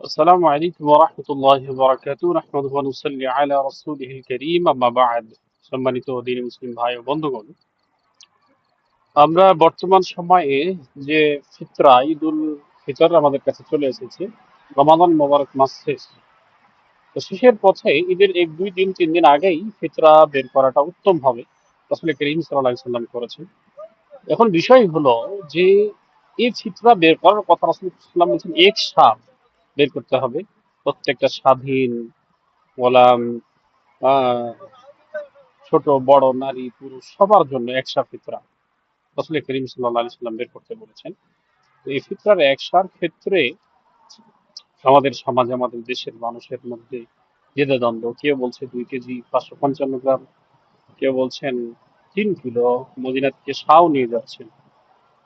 আসসালামু আলাইকুম ওয়া রাহমাতুল্লাহি ওয়া বারাকাতুহু নাহমাদুহু ওয়া নুসাল্লি আলা রাসূলিহিল কারীম আম্মা বা'দ সম্মানিত দ্বীনি মুসলিম ভাই ও বন্ধুগণ, আমরা বর্তমান সময়ে যে ফিতরা, ঈদুল ফিতর আমাদের কাছে চলে এসেছে, রমাদান মোবারক মাস শেষ। তো শেষের পথে ঈদের এক, দুই দিন, তিন দিন আগেই ফিতরা বের করাটা উত্তম হবে আসলে করিম সাল্লাল্লাহু আলাইহি সাল্লাম করেছেন। এখন বিষয় হলো যে এই ফিতরা বের করার কথা রাসূল সাল্লাল্লাহু আলাইহি সাল্লাম বলেছেন, এক সাপ বের করতে হবে। প্রত্যেকটা স্বাধীন গোলাম ছোট, বড়, নারী, পুরুষ, সবার জন্য একসা ফিতরা। রসুল করিম সাল্লাহ আলি সাল্লাম বের করতে বলেছেন এই ফিতরার একসার ক্ষেত্রে আমাদের সমাজে, আমাদের দেশের মানুষের মধ্যে দ্বিধা দ্বন্দ্ব কেউ বলছে দুই কেজি পাঁচশো পঞ্চান্ন গ্রাম, কেউ বলছেন তিন কিলো মদিনা থেকে সাও নিয়ে যাচ্ছেন।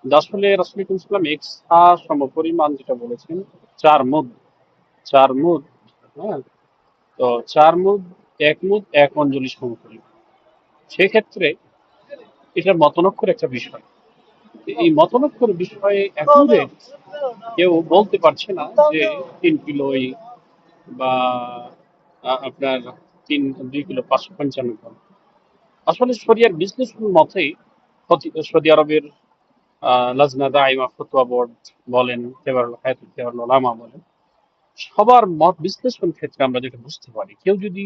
আসলে রসুল ইসলাম এক সা পরিমাণ যেটা বলেছেন, চার মুদ চার মুদ হ্যাঁ? তো চার মুদ, এক মুদ, এক অঞ্জলি সমপরিমাণ সেক্ষেত্রে এটা মতনক্ষর একটা বিষয়। এই মতনক্ষর বিষয়ে অ্যাকুরেট কেউ বলতে পারছে না যে তিন কিলোই বা আপনার তিন, দুই কিলো পাঁচশো পঞ্চান্ন গ্রাম। আসলে শরিয়ার বিশ্লেষণ মতে সৌদি আরবের লাজনা দাইমা ফতোয়া বোর্ড বলেন হায়াতুল তেবারুল ওলামা বলেন সবার মত বিশ্লেষণ ক্ষেত্রে আমরা যেটা বুঝতে পারি, কেউ যদি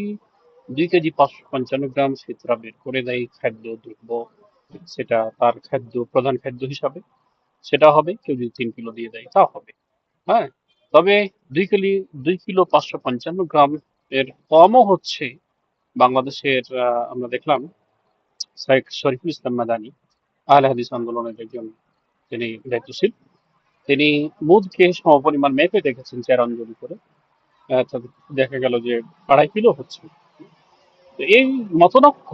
দুই কেজি পাঁচশো পঞ্চান্ন গ্রাম ফিতরা বের করে দেয়, খাদ্য দ্রব্য, সেটা তার খাদ্য, প্রধান খাদ্য হিসাবে সেটা হবে, কেউ যদি তিন কিলো দিয়ে দেয় তা হবে। হ্যাঁ? তবে দুই কিলো দুই কিলো পাঁচশো পঞ্চান্ন গ্রাম এর কমও হচ্ছে বাংলাদেশের আমরা দেখলাম শরীফুল ইসলাম মাদানি, আহলে হাদিস আন্দোলনের একজন তিনি দায়িত্বশীল। তিনি মুদকে সমপরিমাণ মেপে দেখেছেন চার অঞ্জলি করে দেখা গেল যে আড়াই কিলো হচ্ছে। এই মতনক্ষ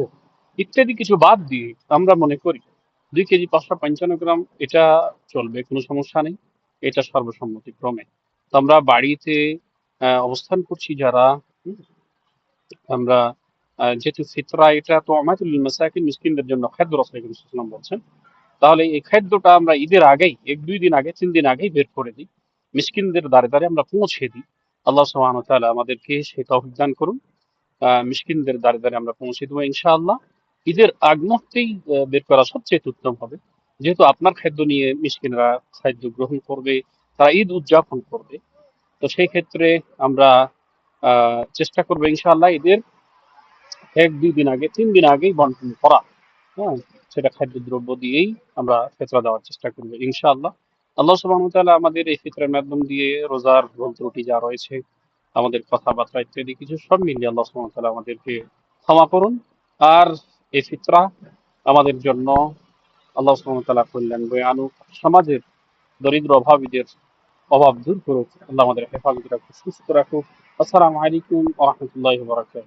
ইত্যাদি কিছু বাদ দিয়ে আমরা মনে করি, দুই কেজি পাঁচশো পঞ্চান্ন গ্রাম এটা চলবে, কোনো সমস্যা নেই। এটা সর্বসম্মতি ক্রমে। তো আমরা বাড়িতে অবস্থান করছি যারা আমরা যেহেতু ফিতরা, এটা তো আমাতুল মাসাকিন মিসকিনদের জন্য খাদ্য রসুলাম বলছেন। তাহলে এই খাদ্যটা আমরা ঈদের আগেই, এক দুই দিন আগে, তিন দিন আগেই বের করে দিই। মিসকিনদের দ্বারে দ্বারে আমরা পৌঁছে দিই। আল্লাহ সুবহানাহু ওয়া তাআলা আমাদেরকে সেই তৌফিক দান করুন। মিসকিনদের দ্বারে দ্বারে আমরা পৌঁছে দেবো ইনশাআল্লাহ। ঈদের আগ মুহূর্তেই বের করা সবচেয়ে উত্তম হবে। যেহেতু আপনার খাদ্য নিয়ে মিসকিনরা খাদ্য গ্রহণ করবে, তারা ঈদ উদযাপন করবে। তো সেই ক্ষেত্রে আমরা চেষ্টা করব ইনশাআল্লাহ ঈদের এক দুই দিন আগে, তিন দিন আগেই বন্টন করা। হ্যাঁ? সেটা খাদ্য দ্রব্য দিয়েই আমরা ফেতরা দেওয়ার চেষ্টা করব, ইনশাআল্লাহ। আল্লাহ সুবহানাহু ওয়া তাআলা আমাদের এই ফিতরের মাধ্যম দিয়ে রোজার ভুল ত্রুটি যা রয়েছে, আমাদের কথাবার্তা ইত্যাদি কিছু সব মিলিয়ে আল্লাহ সুবহানাহু ওয়া তাআলা আমাদেরকে ক্ষমা করুন। আর এই ফিতরা আমাদের জন্য আল্লাহ সুবহানাহু ওয়া তাআলা কল্যাণ বয়ে আনুক। সমাজের দরিদ্র অভাবীদের অভাব দূর করুক। আল্লাহ আমাদের হেফাজত রাখুক, সুস্থ রাখুক। আসসালামু আলাইকুম ওয়া বারাকাতুহু।